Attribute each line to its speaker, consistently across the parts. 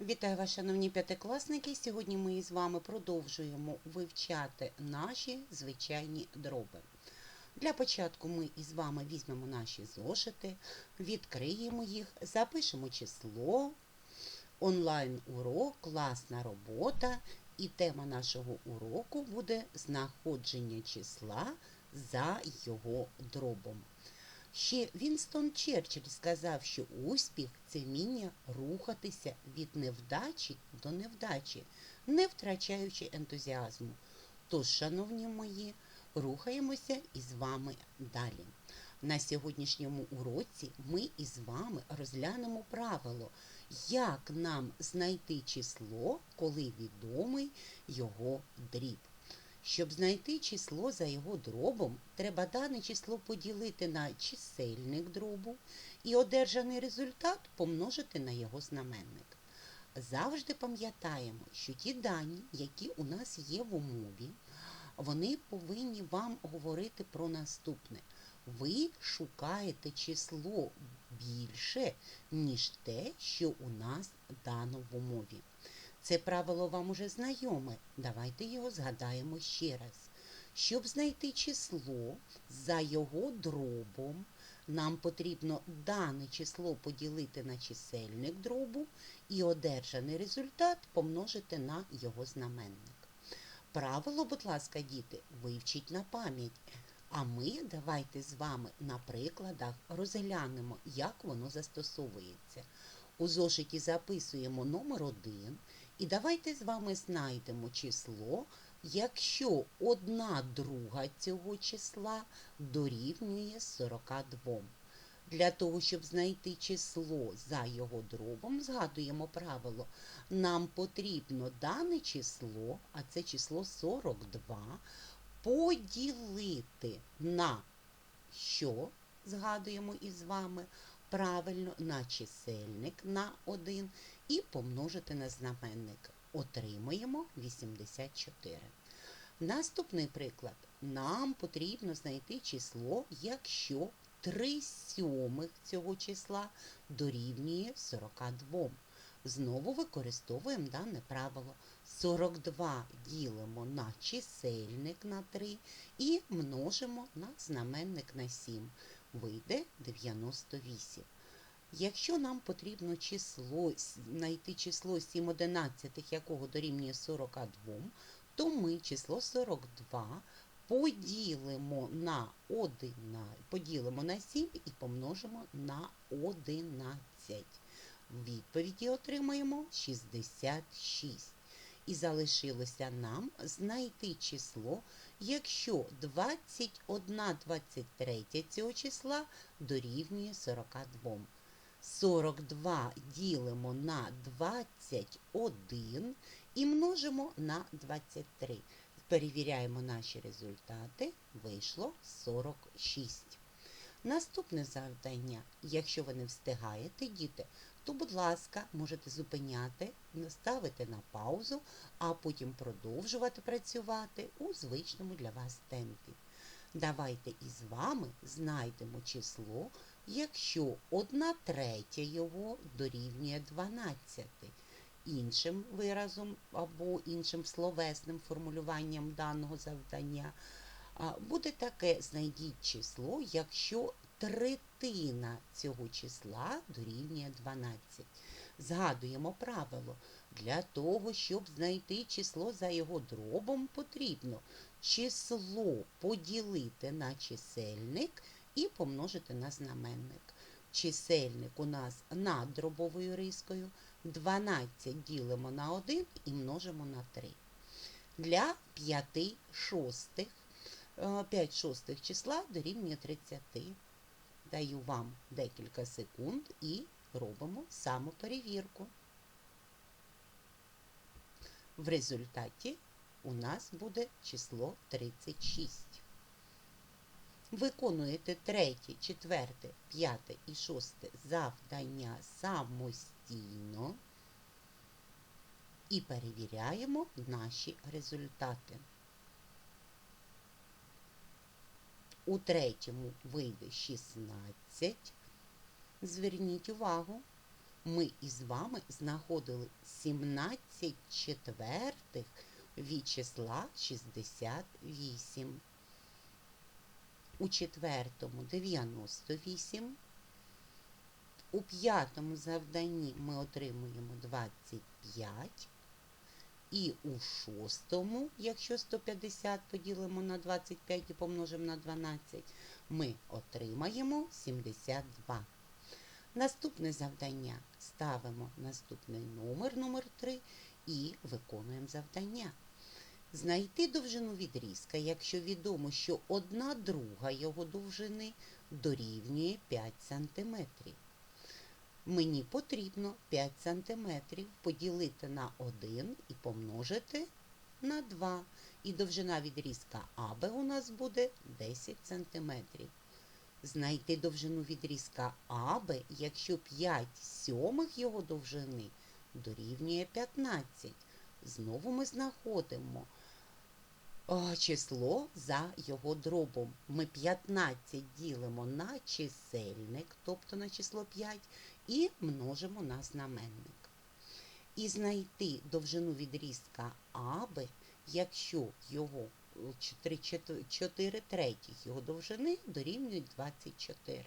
Speaker 1: Вітаю вас, шановні п'ятикласники. Сьогодні ми з вами продовжуємо вивчати наші звичайні дроби. Для початку ми із вами візьмемо наші зошити, відкриємо їх, запишемо число, онлайн-урок, класна робота. І тема нашого уроку буде знаходження числа за його дробом. Ще Вінстон Черчилль сказав, що успіх це вміння рухатися від невдачі до невдачі, не втрачаючи ентузіазму. Тож, шановні мої, рухаємося із вами далі. На сьогоднішньому уроці ми із вами розглянемо правило, як нам знайти число, коли відомий його дріб. Щоб знайти число за його дробом, треба дане число поділити на чисельник дробу і одержаний результат помножити на його знаменник. Завжди пам'ятаємо, що ті дані, які у нас є в умові, вони повинні вам говорити про наступне. Ви шукаєте число більше, ніж те, що у нас дано в умові. Це правило вам уже знайоме. Давайте його згадаємо ще раз. Щоб знайти число за його дробом, нам потрібно дане число поділити на чисельник дробу і одержаний результат помножити на його знаменник. Правило, будь ласка, діти, вивчіть на пам'ять. А ми давайте з вами на прикладах розглянемо, як воно застосовується. У зошиті записуємо номер 1 і давайте з вами знайдемо число, якщо одна друга цього числа дорівнює 42. Для того, щоб знайти число за його дробом, згадуємо правило, нам потрібно дане число, а це число 42, поділити на що, згадуємо із вами, правильно на чисельник на 1 і помножити на знаменник. Отримуємо 84. Наступний приклад. Нам потрібно знайти число, якщо 3 сьомих цього числа дорівнює 42. Знову використовуємо дане правило. 42 ділимо на чисельник на 3 і множимо на знаменник на 7. Вийде 98. Якщо нам потрібно число, знайти число 7 одинадцятих, якого дорівнює 42, то ми число 42 поділимо на 1, поділимо на 7 і помножимо на 11. Відповіді отримаємо 66. І залишилося нам знайти число, якщо 21 23 цього числа дорівнює 42. 42 ділимо на 21 і множимо на 23. Перевіряємо наші результати. Вийшло 46. Наступне завдання. Якщо ви не встигаєте, діти, то, будь ласка, можете зупиняти, ставити на паузу, а потім продовжувати працювати у звичному для вас темпі. Давайте із вами знайдемо число, якщо 1 третя його дорівнює 12. Іншим виразом або іншим словесним формулюванням даного завдання буде таке: знайдіть число, якщо третина цього числа дорівнює 12. Згадуємо правило. Для того, щоб знайти число за його дробом, потрібно число поділити на чисельник і помножити на знаменник. Чисельник у нас над дробовою рискою. 12 ділимо на 1 і множимо на 3. Для 5 шостих, 5 шостих числа дорівнює 30. Даю вам декілька секунд і робимо самоперевірку. В результаті у нас буде число 36. Виконуєте третє, четверте, п'яте і шосте завдання самостійно і перевіряємо наші результати. У третьому вийде 16. Зверніть увагу. ми із вами знаходили 17 четвертих від числа 68. У четвертому 98. У п'ятому завданні ми отримуємо 25. І у шостому, якщо 150 поділимо на 25 і помножимо на 12, ми отримаємо 72. Наступне завдання ставимо наступний номер, номер 3 і виконуємо завдання. Знайти довжину відрізка, якщо відомо, що одна друга його довжини дорівнює 5 см. Мені потрібно 5 см поділити на 1 і помножити на 2. І довжина відрізка АБ у нас буде 10 см. Знайти довжину відрізка АБ, якщо 5 сьомих його довжини дорівнює 15. Знову ми знаходимо число за його дробом. Ми 15 ділимо на чисельник, тобто на число 5, і множимо на знаменник. І знайти довжину відрізка АБ, якщо його 4, 4 третіх його довжини дорівнюють 24.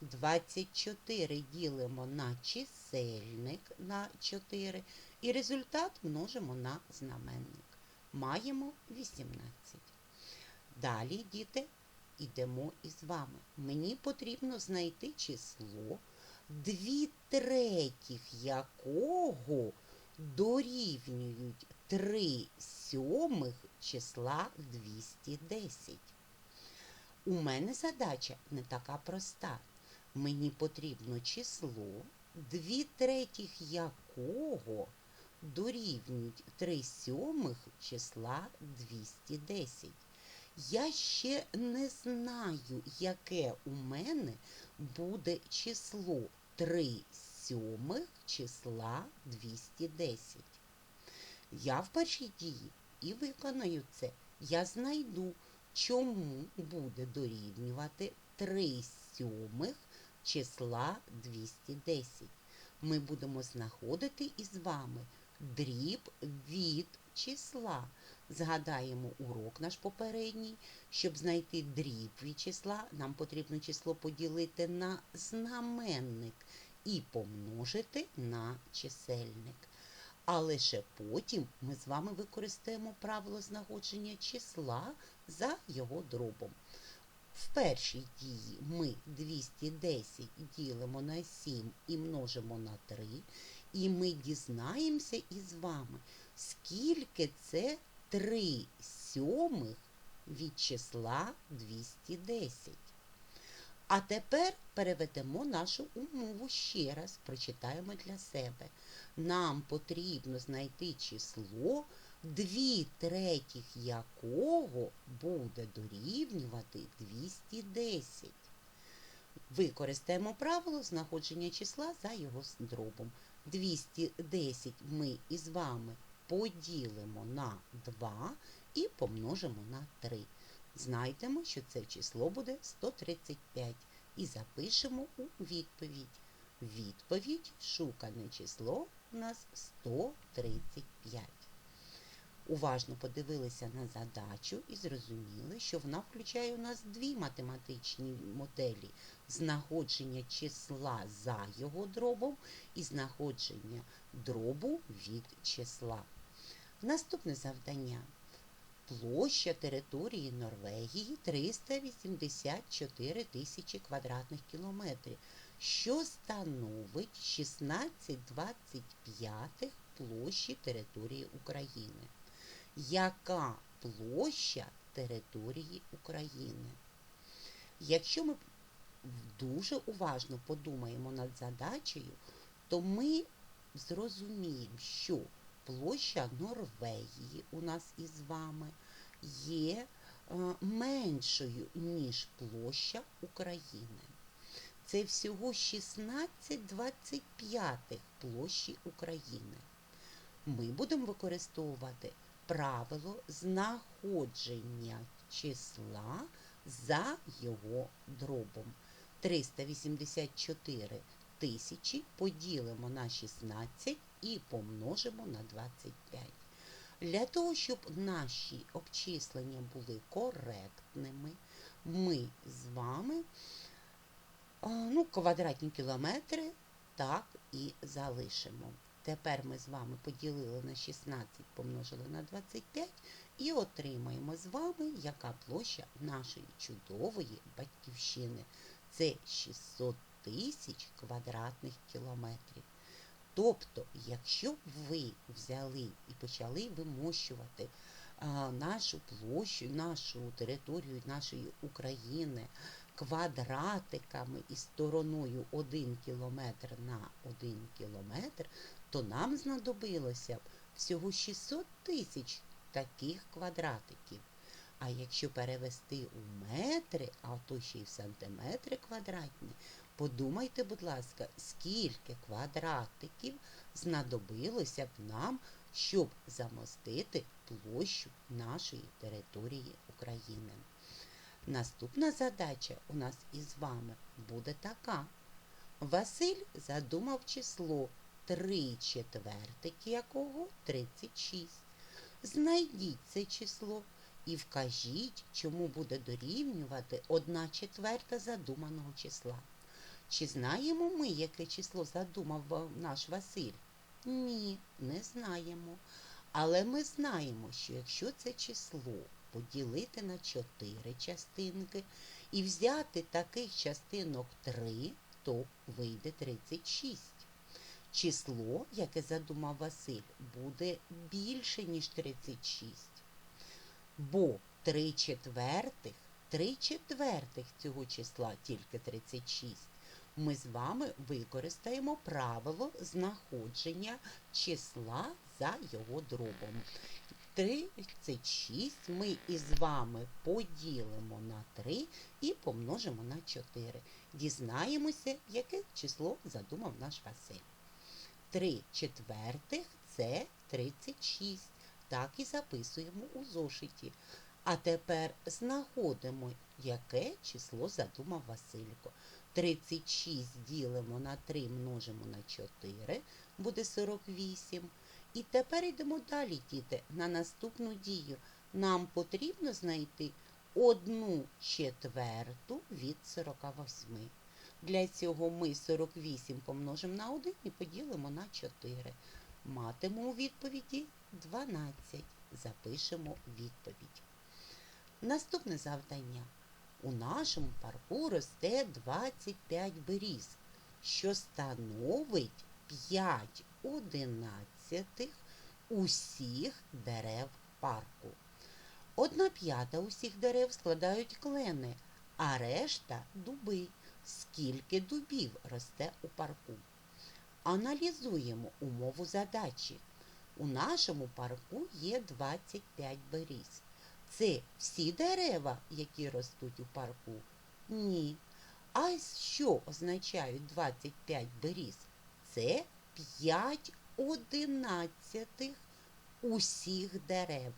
Speaker 1: 24 ділимо на чисельник на 4 і результат множимо на знаменник. Маємо 18. Далі, діти, йдемо із вами. Мені потрібно знайти число, 2 третіх якого дорівнюють 3 сьомих числа 210. У мене задача не така проста. Мені потрібно число, 2 третіх якого дорівнюють 3 сьомих числа 210. Я ще не знаю, яке у мене буде число 3 сьомих числа 210. Я в першій дії і виконаю це. Я знайду, чому буде дорівнювати 3 сьомих числа 210. Ми будемо знаходити із вами дріб від числа. Згадаємо урок наш попередній. Щоб знайти дріб від числа, нам потрібно число поділити на знаменник і помножити на чисельник. А лише потім ми з вами використаємо правило знаходження числа за його дробом. В першій дії ми 210 ділимо на 7 і множимо на 3, і ми дізнаємося із вами, скільки це 3 сьомих від числа 210. А тепер переведемо нашу умову ще раз, прочитаємо для себе. Нам потрібно знайти число, 2 третіх якого буде дорівнювати 210. Використаємо правило знаходження числа за його дробом. 210 ми із вами поділимо на 2 і помножимо на 3. Знайдемо, що це число буде 135. І запишемо у відповідь. Відповідь шукане число у нас 135. Уважно подивилися на задачу і зрозуміли, що вона включає у нас дві математичні моделі знаходження числа за його дробом і знаходження дробу від числа. Наступне завдання. Площа території Норвегії 384 тисячі квадратних кілометрів, що становить 16,25 площі території України. Яка площа території України? Якщо ми дуже уважно подумаємо над задачею, то ми зрозуміємо, що площа Норвегії у нас із вами є е, меншою, ніж площа України. Це всього 16,25 площі України. Ми будемо використовувати правило знаходження числа за його дробом. 384 тисячі поділимо на 16 і помножимо на 25. Для того, щоб наші обчислення були коректними, ми з вами ну, квадратні кілометри так і залишимо. Тепер ми з вами поділили на 16, помножили на 25 і отримаємо з вами, яка площа нашої чудової батьківщини. Це 600 тисяч квадратних кілометрів. Тобто, якщо б ви взяли і почали вимощувати а, нашу площу, нашу територію нашої України квадратиками і стороною 1 кілометр на 1 кілометр, то нам знадобилося б всього 600 тисяч таких квадратиків. А якщо перевести у метри, а то ще й в сантиметри квадратні, подумайте, будь ласка, скільки квадратиків знадобилося б нам, щоб замостити площу нашої території України. Наступна задача у нас із вами буде така. Василь задумав число 3 четвертих якого 36. Знайдіть це число і вкажіть, чому буде дорівнювати 1 четверта задуманого числа. Чи знаємо ми, яке число задумав наш Василь? Ні, не знаємо. Але ми знаємо, що якщо це число поділити на 4 частинки і взяти таких частинок 3, то вийде 36. Число, яке задумав Василь, буде більше, ніж 36. Бо 3 четвертих, 3 четвертих цього числа тільки 36. Ми з вами використаємо правило знаходження числа за його дробом. 36 ми із вами поділимо на 3 і помножимо на 4. Дізнаємося, яке число задумав наш Василь. 3 четвертих це 36. Так і записуємо у зошиті. А тепер знаходимо, яке число задумав Василько. 36 ділимо на 3 множимо на 4, буде 48. І тепер йдемо далі, діти, на наступну дію. Нам потрібно знайти одну четверту від 48. Для цього ми 48 помножимо на 1 і поділимо на 4. Матимемо у відповіді 12. Запишемо відповідь. Наступне завдання. У нашому парку росте 25 беріз, що становить 5 одинадцятих усіх дерев парку. Одна п'ята усіх дерев складають клени, а решта дуби. Скільки дубів росте у парку? Аналізуємо умову задачі. У нашому парку є 25 беріз. Це всі дерева, які ростуть у парку? Ні. А що означають 25 беріз? Це 5 одинадцятих усіх дерев.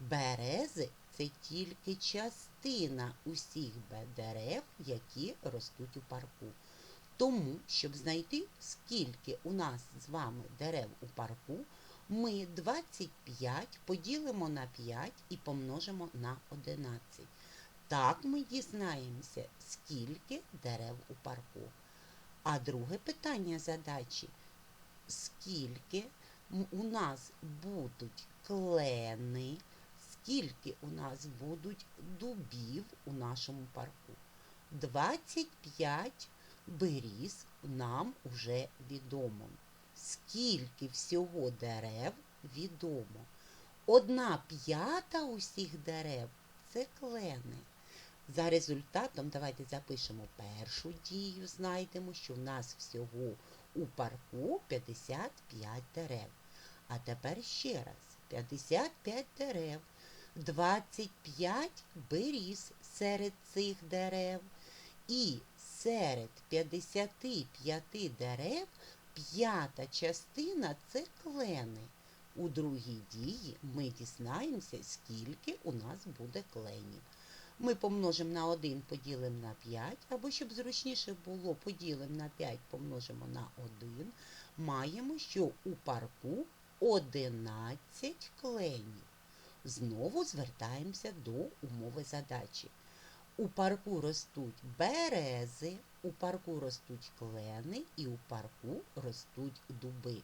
Speaker 1: Берези це тільки частина усіх дерев, які ростуть у парку. Тому, щоб знайти, скільки у нас з вами дерев у парку, ми 25 поділимо на 5 і помножимо на 11. Так ми дізнаємося, скільки дерев у парку. А друге питання задачі скільки у нас будуть клени, скільки у нас будуть дубів у нашому парку. 25 беріз нам уже відомо. Скільки всього дерев відомо. Одна п'ята усіх дерев це клени. За результатом давайте запишемо першу дію, знайдемо, що в нас всього у парку 55 дерев. А тепер ще раз. 55 дерев, 25 беріз серед цих дерев. І серед 55 дерев п'ята частина це клени. У другій дії ми дізнаємося, скільки у нас буде кленів. Ми помножимо на 1, поділимо на 5, або щоб зручніше було, поділимо на 5, помножимо на 1. Маємо, що у парку 11 кленів. Знову звертаємося до умови задачі. У парку ростуть берези, у парку ростуть клени і у парку ростуть дуби.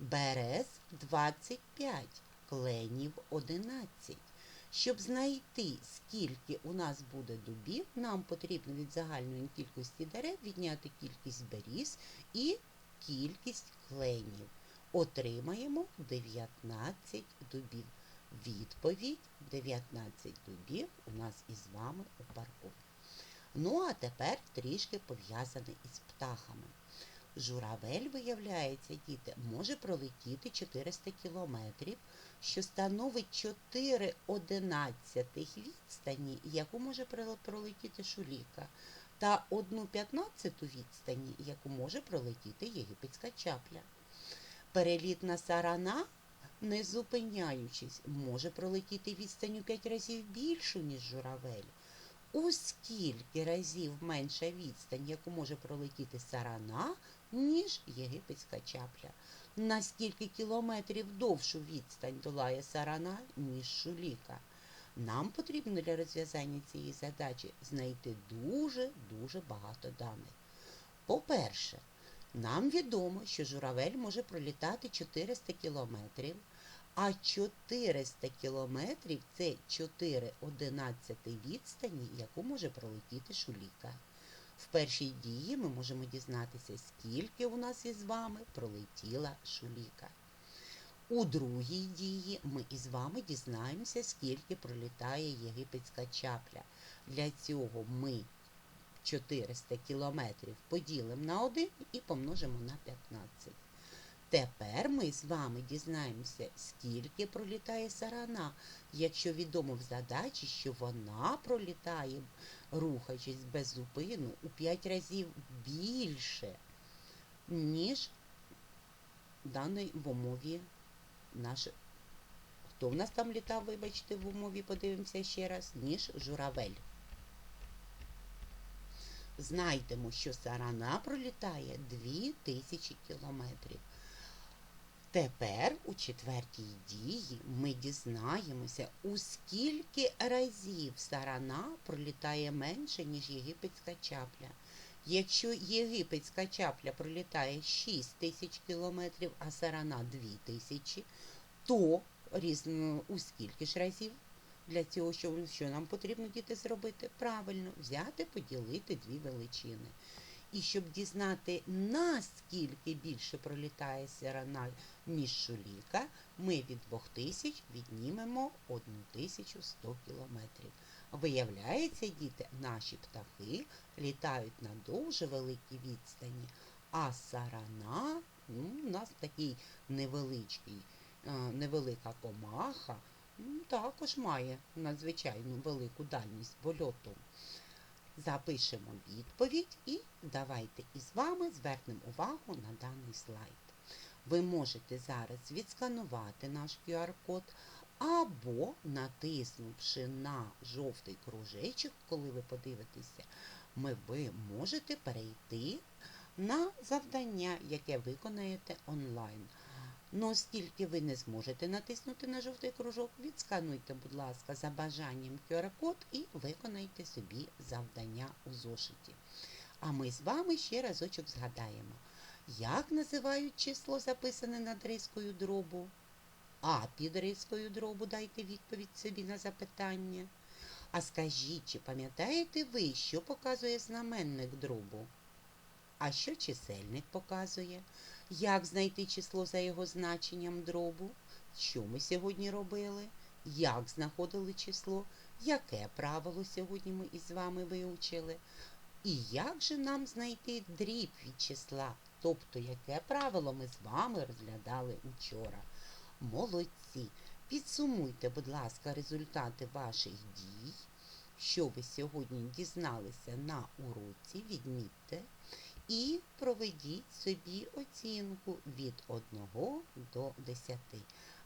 Speaker 1: Берез 25, кленів 11. Щоб знайти, скільки у нас буде дубів, нам потрібно від загальної кількості дерев відняти кількість беріз і кількість кленів. Отримаємо 19 дубів. Відповідь 19 дубів у нас із вами у парку. Ну, а тепер трішки пов'язаний із птахами. Журавель, виявляється, діти, може пролетіти 400 кілометрів, що становить 4 одинадцятих відстані, яку може пролетіти шуліка, та 1 п'ятнадцяту відстані, яку може пролетіти єгипетська чапля. Перелітна сарана, не зупиняючись, може пролетіти відстань у 5 разів більшу, ніж журавель. У скільки разів менша відстань, яку може пролетіти сарана, ніж єгипетська чапля? На скільки кілометрів довшу відстань долає сарана, ніж шуліка? Нам потрібно для розв'язання цієї задачі знайти дуже-дуже багато даних. По-перше, нам відомо, що журавель може пролітати 400 кілометрів, а 400 кілометрів це 4 одинадцяти відстані, яку може пролетіти шуліка. В першій дії ми можемо дізнатися, скільки у нас із вами пролетіла шуліка. У другій дії ми із вами дізнаємося, скільки пролітає єгипетська чапля. Для цього ми 400 кілометрів поділимо на 1 і помножимо на 15. Тепер ми з вами дізнаємося, скільки пролітає сарана, якщо відомо в задачі, що вона пролітає, рухаючись без зупину, у 5 разів більше, ніж даний в умові наш. Хто в нас там літав, вибачте, в умові, подивимося ще раз, ніж журавель. Знайдемо, що сарана пролітає 2000 кілометрів. Тепер у четвертій дії ми дізнаємося, у скільки разів сарана пролітає менше, ніж єгипетська чапля. Якщо єгипетська чапля пролітає 6 тисяч кілометрів, а сарана 2 тисячі, то різно, у скільки ж разів для цього, що, що нам потрібно діти зробити? Правильно, взяти, поділити дві величини. І щоб дізнати, наскільки більше пролітає сирана, ніж шуліка, ми від 2000 віднімемо 1100 кілометрів. Виявляється, діти, наші птахи літають на дуже великій відстані, а сарана ну, у нас такий невеличкий, е, невелика комаха, також має надзвичайно велику дальність польоту. Запишемо відповідь і давайте із вами звернемо увагу на даний слайд. Ви можете зараз відсканувати наш QR-код або, натиснувши на жовтий кружечок, коли ви подивитеся, ми, ви можете перейти на завдання, яке виконаєте онлайн. Ну, оскільки ви не зможете натиснути на жовтий кружок, відскануйте, будь ласка, за бажанням QR-код і виконайте собі завдання у зошиті. А ми з вами ще разочок згадаємо, як називають число, записане над рискою дробу. А під рискою дробу дайте відповідь собі на запитання. А скажіть, чи пам'ятаєте ви, що показує знаменник дробу? А що чисельник показує? Як знайти число за його значенням дробу? Що ми сьогодні робили? Як знаходили число? Яке правило сьогодні ми із вами вивчили? І як же нам знайти дріб від числа? Тобто, яке правило ми з вами розглядали учора? Молодці! Підсумуйте, будь ласка, результати ваших дій. Що ви сьогодні дізналися на уроці, відмітьте і проведіть собі оцінку від 1 до 10.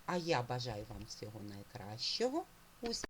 Speaker 1: А я бажаю вам всього найкращого.